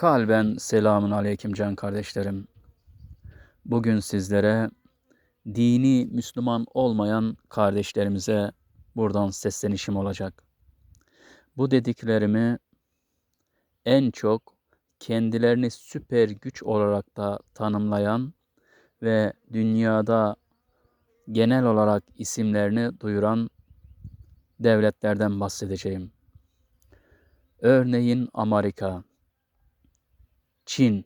Kalben selamun aleyküm can kardeşlerim. Bugün sizlere dini Müslüman olmayan kardeşlerimize buradan seslenişim olacak. Bu dediklerimi en çok kendilerini süper güç olarak da tanımlayan ve dünyada genel olarak isimlerini duyuran devletlerden bahsedeceğim. Örneğin Amerika, Çin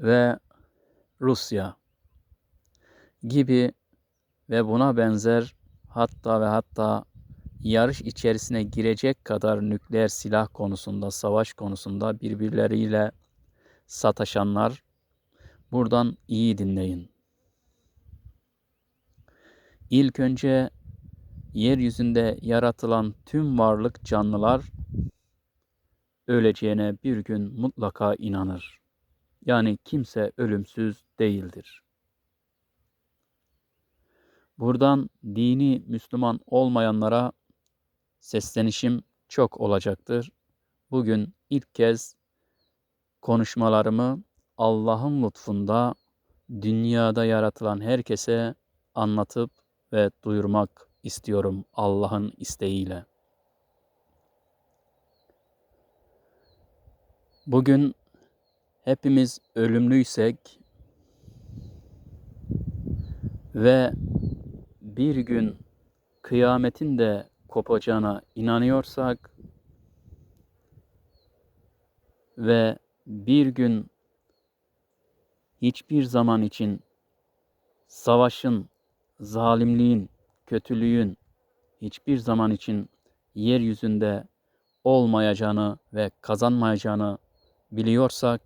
ve Rusya gibi ve buna benzer hatta ve hatta yarış içerisine girecek kadar nükleer silah konusunda, savaş konusunda birbirleriyle sataşanlar buradan iyi dinleyin. İlk önce yeryüzünde yaratılan tüm varlık canlılar öleceğine bir gün mutlaka inanır. Yani kimse ölümsüz değildir. Buradan dini Müslüman olmayanlara seslenişim çok olacaktır. Bugün ilk kez konuşmalarımı Allah'ın lütfunda dünyada yaratılan herkese anlatıp ve duyurmak istiyorum Allah'ın isteğiyle. Bugün hepimiz ölümlüysek ve bir gün kıyametin de kopacağına inanıyorsak ve bir gün hiçbir zaman için savaşın, zalimliğin, kötülüğün hiçbir zaman için yeryüzünde olmayacağını ve kazanmayacağını biliyorsak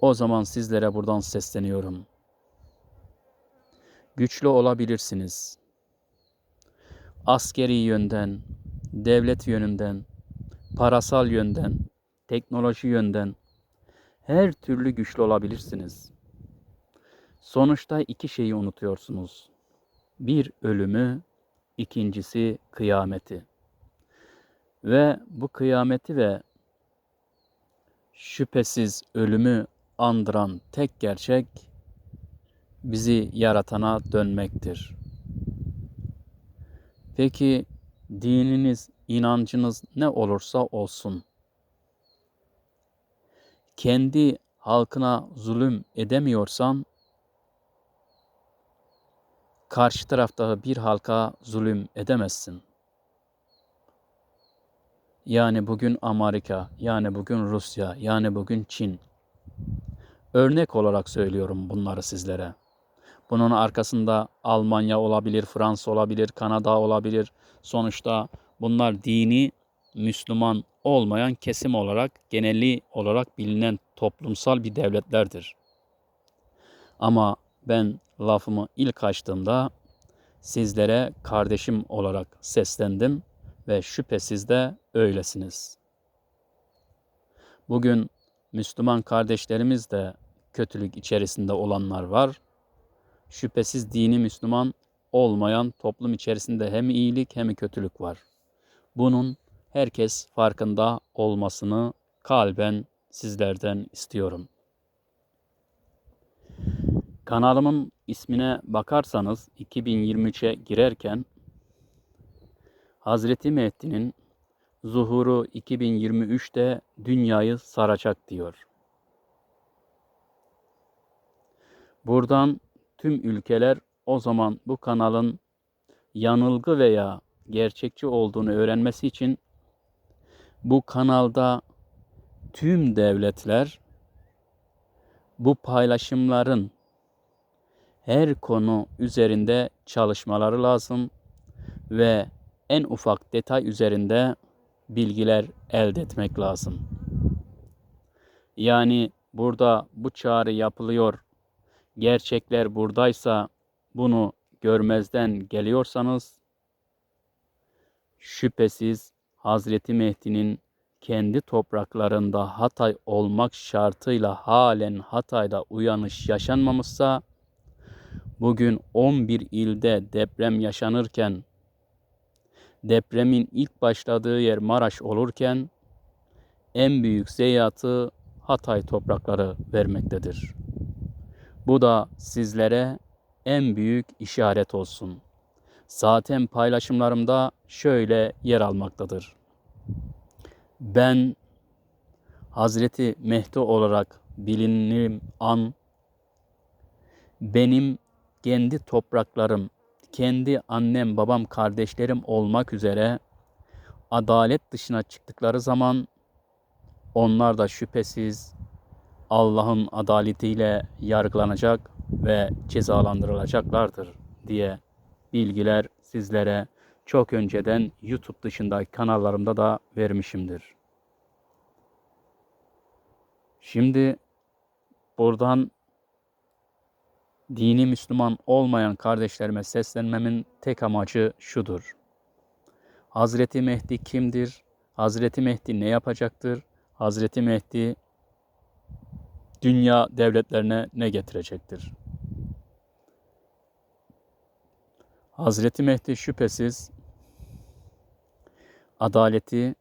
o zaman sizlere buradan sesleniyorum. Güçlü olabilirsiniz. Askeri yönden, devlet yönünden, parasal yönden, teknoloji yönden her türlü güçlü olabilirsiniz. Sonuçta iki şeyi unutuyorsunuz. Bir ölümü, ikincisi kıyameti. Ve bu kıyameti ve şüphesiz ölümü andıran tek gerçek bizi yaratana dönmektir. Peki dininiz, inancınız ne olursa olsun kendi halkına zulüm edemiyorsan karşı tarafta bir halka zulüm edemezsin. Yani bugün Amerika, yani bugün Rusya, yani bugün Çin. Örnek olarak söylüyorum bunları sizlere. Bunun arkasında Almanya olabilir, Fransa olabilir, Kanada olabilir. Sonuçta bunlar dini Müslüman olmayan kesim olarak, geneli olarak bilinen toplumsal bir devletlerdir. Ama ben lafımı ilk açtığımda sizlere kardeşim olarak seslendim ve şüphesiz de öylesiniz. Bugün Müslüman kardeşlerimiz de kötülük içerisinde olanlar var. Şüphesiz dini Müslüman olmayan toplum içerisinde hem iyilik hem kötülük var. Bunun herkes farkında olmasını kalben sizlerden istiyorum. Kanalımın ismine bakarsanız 2023'e girerken Hazreti Mehdi'nin zuhuru 2023'te dünyayı saracak diyor. Buradan tüm ülkeler o zaman bu kanalın yanılgı veya gerçekçi olduğunu öğrenmesi için bu kanalda tüm devletler bu paylaşımların her konu üzerinde çalışmaları lazım ve en ufak detay üzerinde bilgiler elde etmek lazım. Yani burada bu çağrı yapılıyor. Gerçekler buradaysa bunu görmezden geliyorsanız şüphesiz Hazreti Mehdi'nin kendi topraklarında Hatay olmak şartıyla halen Hatay'da uyanış yaşanmamışsa bugün 11 ilde deprem yaşanırken depremin ilk başladığı yer Maraş olurken en büyük zeyatı Hatay toprakları vermektedir. Bu da sizlere en büyük işaret olsun. Zaten paylaşımlarımda şöyle yer almaktadır. Ben Hazreti Mehdi olarak bilinirim an benim kendi topraklarım, kendi annem, babam, kardeşlerim olmak üzere adalet dışına çıktıkları zaman onlar da şüphesiz Allah'ın adaletiyle yargılanacak ve cezalandırılacaklardır diye bilgiler sizlere çok önceden YouTube dışındaki kanallarımda da vermişimdir. Şimdi buradan dini Müslüman olmayan kardeşlerime seslenmemin tek amacı şudur. Hazreti Mehdi kimdir? Hazreti Mehdi ne yapacaktır? Hazreti Mehdi dünya devletlerine ne getirecektir? Hazreti Mehdi şüphesiz adaleti,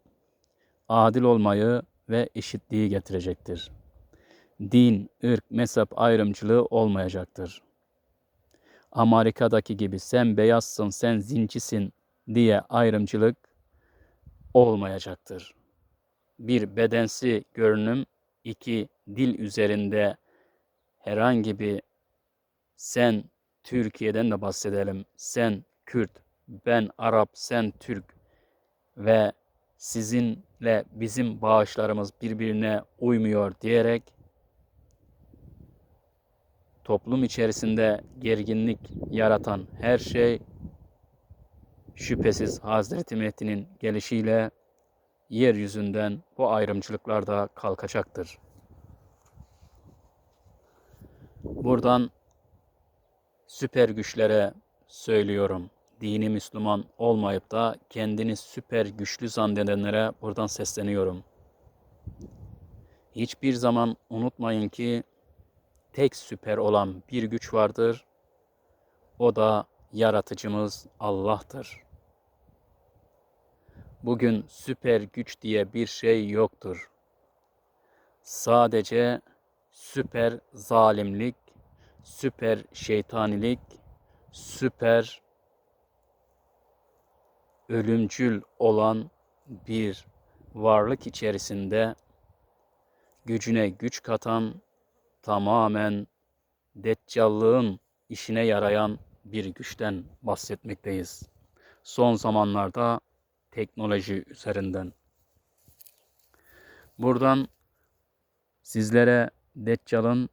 adil olmayı ve eşitliği getirecektir. Din, ırk, mezhep ayrımcılığı olmayacaktır. Amerika'daki gibi sen beyazsın, sen zincisin diye ayrımcılık olmayacaktır. Bir bedensi görünüm, iki dil üzerinde herhangi bir sen Türkiye'den de bahsedelim. Sen Kürt, ben Arap, sen Türk ve sizinle bizim bağışlarımız birbirine uymuyor diyerek toplum içerisinde gerginlik yaratan her şey şüphesiz Hazreti Mehdi'nin gelişiyle yeryüzünden bu ayrımcılıklar da kalkacaktır. Buradan süper güçlere söylüyorum. Dini Müslüman olmayıp da kendini süper güçlü zannedenlere buradan sesleniyorum. Hiçbir zaman unutmayın ki tek süper olan bir güç vardır. O da yaratıcımız Allah'tır. Bugün süper güç diye bir şey yoktur. Sadece süper zalimlik, süper şeytanilik, süper ölümcül olan bir varlık içerisinde gücüne güç katan tamamen deccallığın işine yarayan bir güçten bahsetmekteyiz. Son zamanlarda teknoloji üzerinden. Buradan sizlere Deccal'ın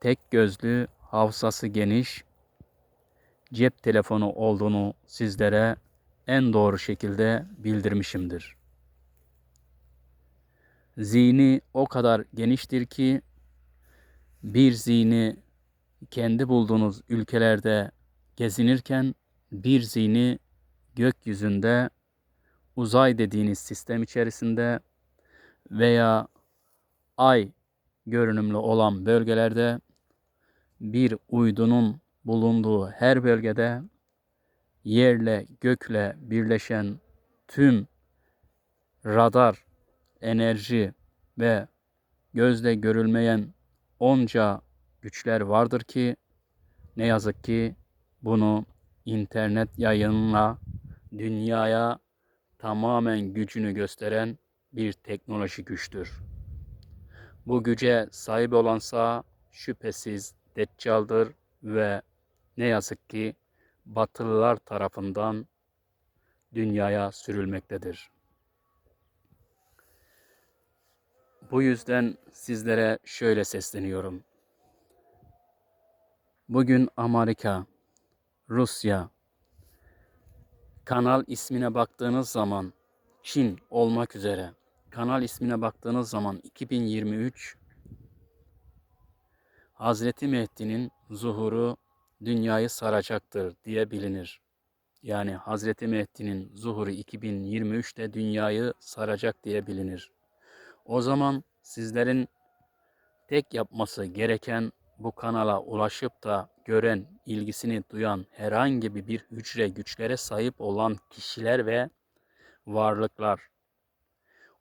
tek gözlü, hafızası geniş, cep telefonu olduğunu sizlere en doğru şekilde bildirmişimdir. Zihni o kadar geniştir ki bir zihni kendi bulduğunuz ülkelerde gezinirken bir zihni gökyüzünde uzay dediğiniz sistem içerisinde veya ay görünümlü olan bölgelerde bir uydunun bulunduğu her bölgede yerle gökle birleşen tüm radar, enerji ve gözle görülmeyen onca güçler vardır ki ne yazık ki bunu internet yayınla dünyaya tamamen gücünü gösteren bir teknoloji güçtür. Bu güce sahip olansa şüphesiz Deccal'dır ve ne yazık ki Batılılar tarafından dünyaya sürülmektedir. Bu yüzden sizlere şöyle sesleniyorum. Bugün Amerika, Rusya, kanal ismine baktığınız zaman Çin olmak üzere kanal ismine baktığınız zaman 2023 Hazreti Mehdi'nin zuhuru dünyayı saracaktır diye bilinir. Yani Hazreti Mehdi'nin zuhuru 2023'te dünyayı saracak diye bilinir. O zaman sizlerin tek yapması gereken bu kanala ulaşıp da gören, ilgisini duyan herhangi bir hücre güçlere sahip olan kişiler ve varlıklar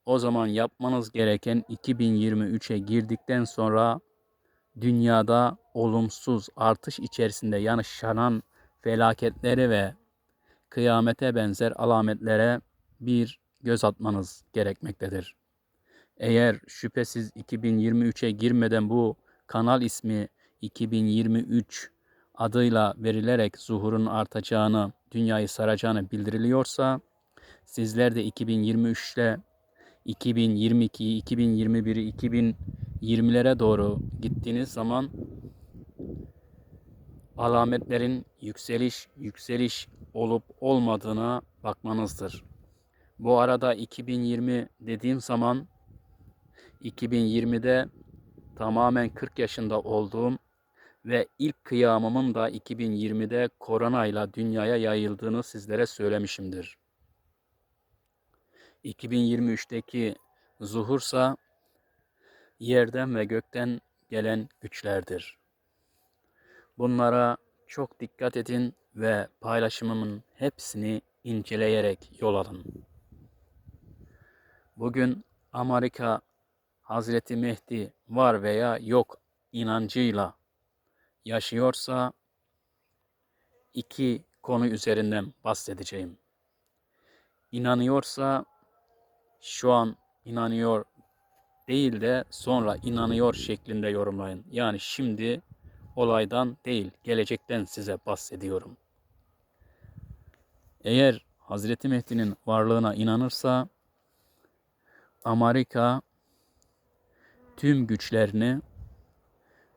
O zaman yapmanız gereken 2023'e girdikten sonra dünyada olumsuz artış içerisinde yaşanan felaketleri ve kıyamete benzer alametlere bir göz atmanız gerekmektedir. Eğer şüphesiz 2023'e girmeden bu kanal ismi 2023 adıyla verilerek zuhurun artacağını, dünyayı saracağını bildiriliyorsa sizler de 2023 ile 2022'yi, 2021'i, 2020'lere doğru gittiğiniz zaman alametlerin yükseliş, yükseliş olup olmadığına bakmanızdır. Bu arada 2020 dediğim zaman 2020'de tamamen 40 yaşında olduğum ve ilk kıyamımın da 2020'de koronayla dünyaya yayıldığını sizlere söylemişimdir. 2023'teki zuhursa yerden ve gökten gelen güçlerdir. Bunlara çok dikkat edin ve paylaşımımın hepsini inceleyerek yol alın. Bugün Amerika Hazreti Mehdi var veya yok inancıyla yaşıyorsa iki konu üzerinden bahsedeceğim. İnanıyorsa şu an inanıyor değil de sonra inanıyor şeklinde yorumlayın. Yani şimdi olaydan değil, gelecekten size bahsediyorum. Eğer Hazreti Mehdi'nin varlığına inanırsa Amerika tüm güçlerini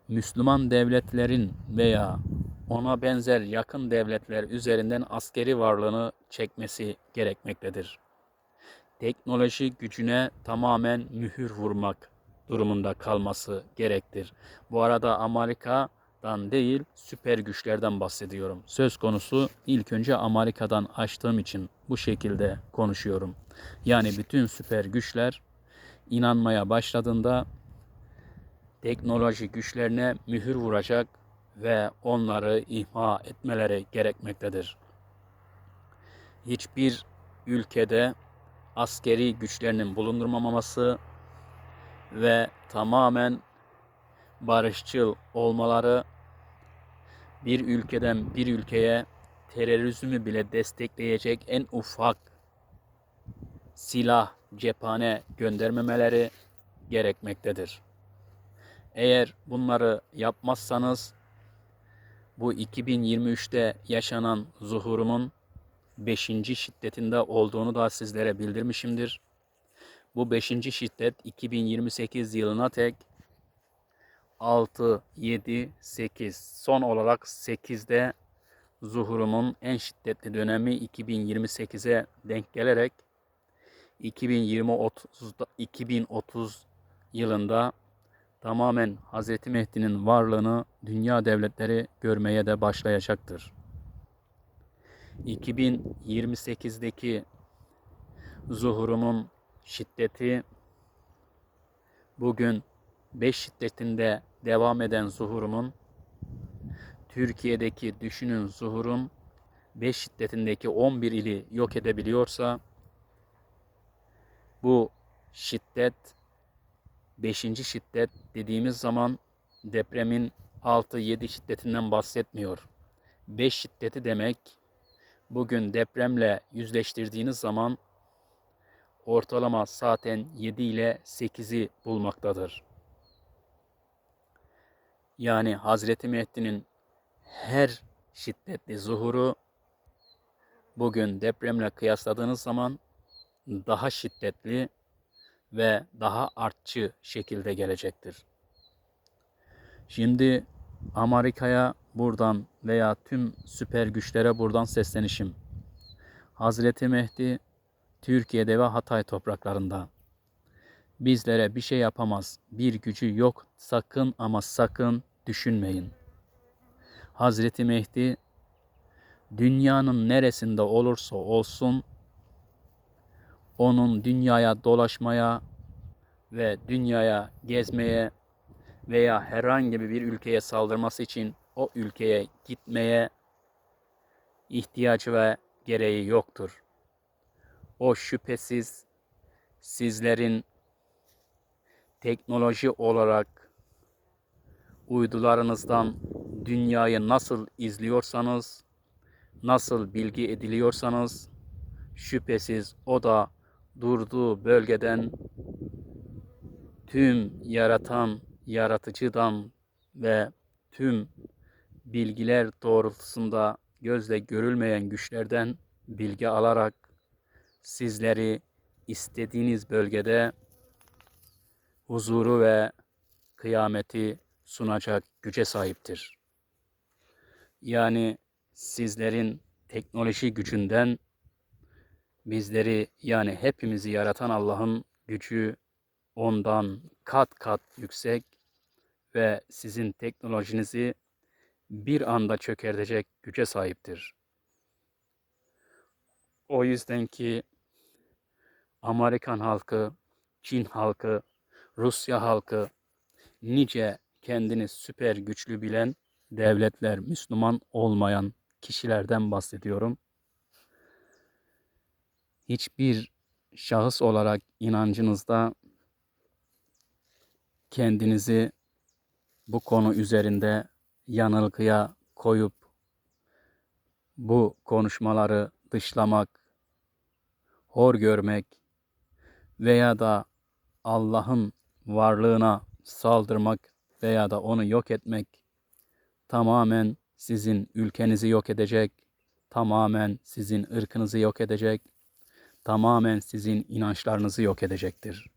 Müslüman devletlerin veya ona benzer yakın devletler üzerinden askeri varlığını çekmesi gerekmektedir. Teknoloji gücüne tamamen mühür vurmak durumunda kalması gerektir. Bu arada Amerika'dan değil süper güçlerden bahsediyorum. Söz konusu ilk önce Amerika'dan açtığım için bu şekilde konuşuyorum. Yani bütün süper güçler inanmaya başladığında teknoloji güçlerine mühür vuracak ve onları ihma etmeleri gerekmektedir. Hiçbir ülkede askeri güçlerinin bulundurmaması ve tamamen barışçıl olmaları bir ülkeden bir ülkeye terörizmi bile destekleyecek en ufak silah, cephane göndermemeleri gerekmektedir. Eğer bunları yapmazsanız bu 2023'te yaşanan zuhurumun 5. şiddetinde olduğunu da sizlere bildirmişimdir. Bu 5. şiddet 2028 yılına tek 6, 7, 8 son olarak 8'de zuhurumun en şiddetli dönemi 2028'e denk gelerek 2020 30 2030 yılında tamamen Hz. Mehdi'nin varlığını dünya devletleri görmeye de başlayacaktır. 2028'deki zuhurumun şiddeti bugün 5 şiddetinde devam eden zuhurumun Türkiye'deki düşünün zuhurun 5 şiddetindeki 11 ili yok edebiliyorsa bu şiddet 5. şiddet dediğimiz zaman depremin 6-7 şiddetinden bahsetmiyor. 5 şiddeti demek bugün depremle yüzleştirdiğiniz zaman ortalama zaten 7 ile 8'i bulmaktadır. Yani Hazreti Mehdi'nin her şiddetli zuhuru bugün depremle kıyasladığınız zaman daha şiddetli ve daha artçı şekilde gelecektir. Şimdi Amerika'ya buradan veya tüm süper güçlere buradan seslenişim. Hazreti Mehdi Türkiye'de ve Hatay topraklarında bizlere bir şey yapamaz. Bir gücü yok. Sakın ama sakın düşünmeyin. Hazreti Mehdi dünyanın neresinde olursa olsun onun dünyaya dolaşmaya ve dünyaya gezmeye veya herhangi bir ülkeye saldırması için o ülkeye gitmeye ihtiyacı ve gereği yoktur. O şüphesiz sizlerin teknoloji olarak uydularınızdan dünyayı nasıl izliyorsanız, nasıl bilgi ediliyorsanız şüphesiz o da durduğu bölgeden tüm yaratan yaratıcıdan ve tüm bilgiler doğrultusunda gözle görülmeyen güçlerden bilgi alarak sizleri istediğiniz bölgede huzuru ve kıyameti sunacak güce sahiptir. Yani sizlerin teknoloji gücünden bizleri yani hepimizi yaratan Allah'ın gücü ondan kat kat yüksek ve sizin teknolojinizi bir anda çökertecek güce sahiptir. O yüzden ki Amerikan halkı, Çin halkı, Rusya halkı nice kendini süper güçlü bilen devletler, Müslüman olmayan kişilerden bahsediyorum. Hiçbir şahıs olarak inancınızda kendinizi bu konu üzerinde yanılgıya koyup bu konuşmaları dışlamak, hor görmek veya da Allah'ın varlığına saldırmak veya da onu yok etmek tamamen sizin ülkenizi yok edecek, tamamen sizin ırkınızı yok edecek, tamamen sizin inançlarınızı yok edecektir.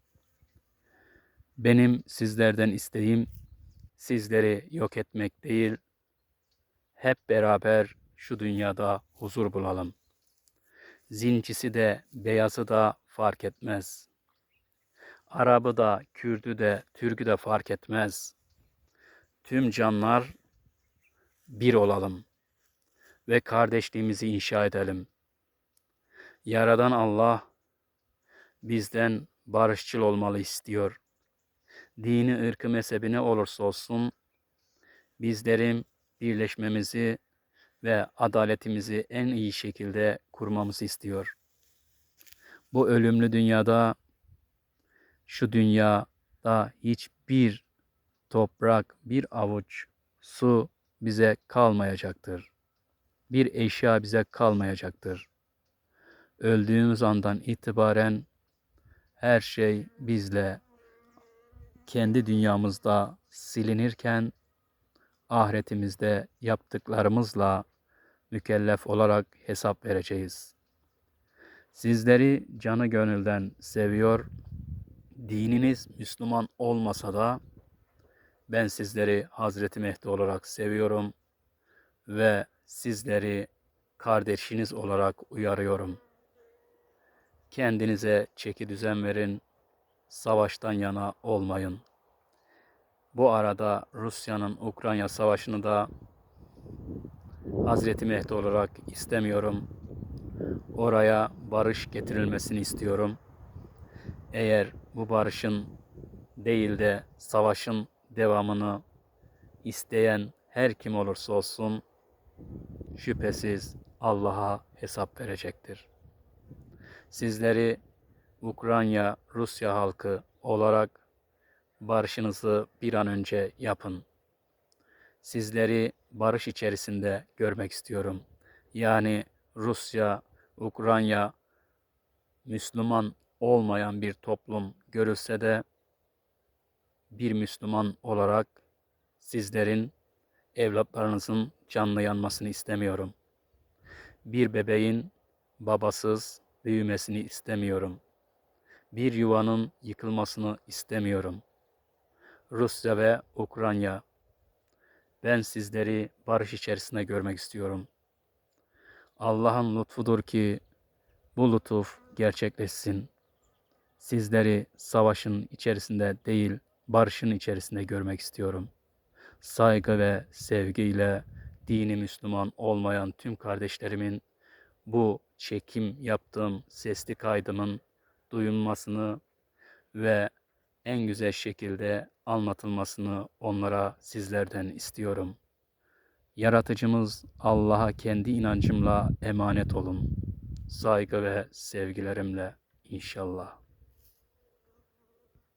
Benim sizlerden isteğim sizleri yok etmek değil, hep beraber şu dünyada huzur bulalım. Zincisi de beyazı da fark etmez. Arabı da, Kürdü de, Türk'ü de fark etmez. Tüm canlar bir olalım ve kardeşliğimizi inşa edelim. Yaradan Allah bizden barışçıl olmalı istiyor. Dini, ırkı, mezhebi olursa olsun bizlerin birleşmemizi ve adaletimizi en iyi şekilde kurmamızı istiyor. Bu ölümlü dünyada şu dünyada hiçbir toprak, bir avuç su bize kalmayacaktır. Bir eşya bize kalmayacaktır. Öldüğümüz andan itibaren her şey bizle kendi dünyamızda silinirken ahiretimizde yaptıklarımızla mükellef olarak hesap vereceğiz. Sizleri canı gönülden seviyor. Dininiz Müslüman olmasa da ben sizleri Hazreti Mehdi olarak seviyorum ve sizleri kardeşiniz olarak uyarıyorum. Kendinize çeki düzen verin, savaştan yana olmayın. Bu arada Rusya'nın Ukrayna savaşını da Hazreti Mehdi olarak istemiyorum. Oraya barış getirilmesini istiyorum. Eğer bu barışın değil de savaşın devamını isteyen her kim olursa olsun şüphesiz Allah'a hesap verecektir. Sizleri Ukrayna Rusya halkı olarak barışınızı bir an önce yapın. Sizleri barış içerisinde görmek istiyorum. Yani Rusya, Ukrayna, Müslüman olmayan bir toplum görülse de bir Müslüman olarak sizlerin evlatlarınızın canlı yanmasını istemiyorum. Bir bebeğin babasız büyümesini istemiyorum. Bir yuvanın yıkılmasını istemiyorum. Rusya ve Ukrayna ben sizleri barış içerisinde görmek istiyorum. Allah'ın lütfudur ki bu lütuf gerçekleşsin. Sizleri savaşın içerisinde değil, barışın içerisinde görmek istiyorum. Saygı ve sevgiyle dini Müslüman olmayan tüm kardeşlerimin bu çekim yaptığım sesli kaydımın duyulmasını ve en güzel şekilde anlatılmasını onlara sizlerden istiyorum. Yaratıcımız Allah'a kendi inancımla emanet olun. Saygı ve sevgilerimle inşallah.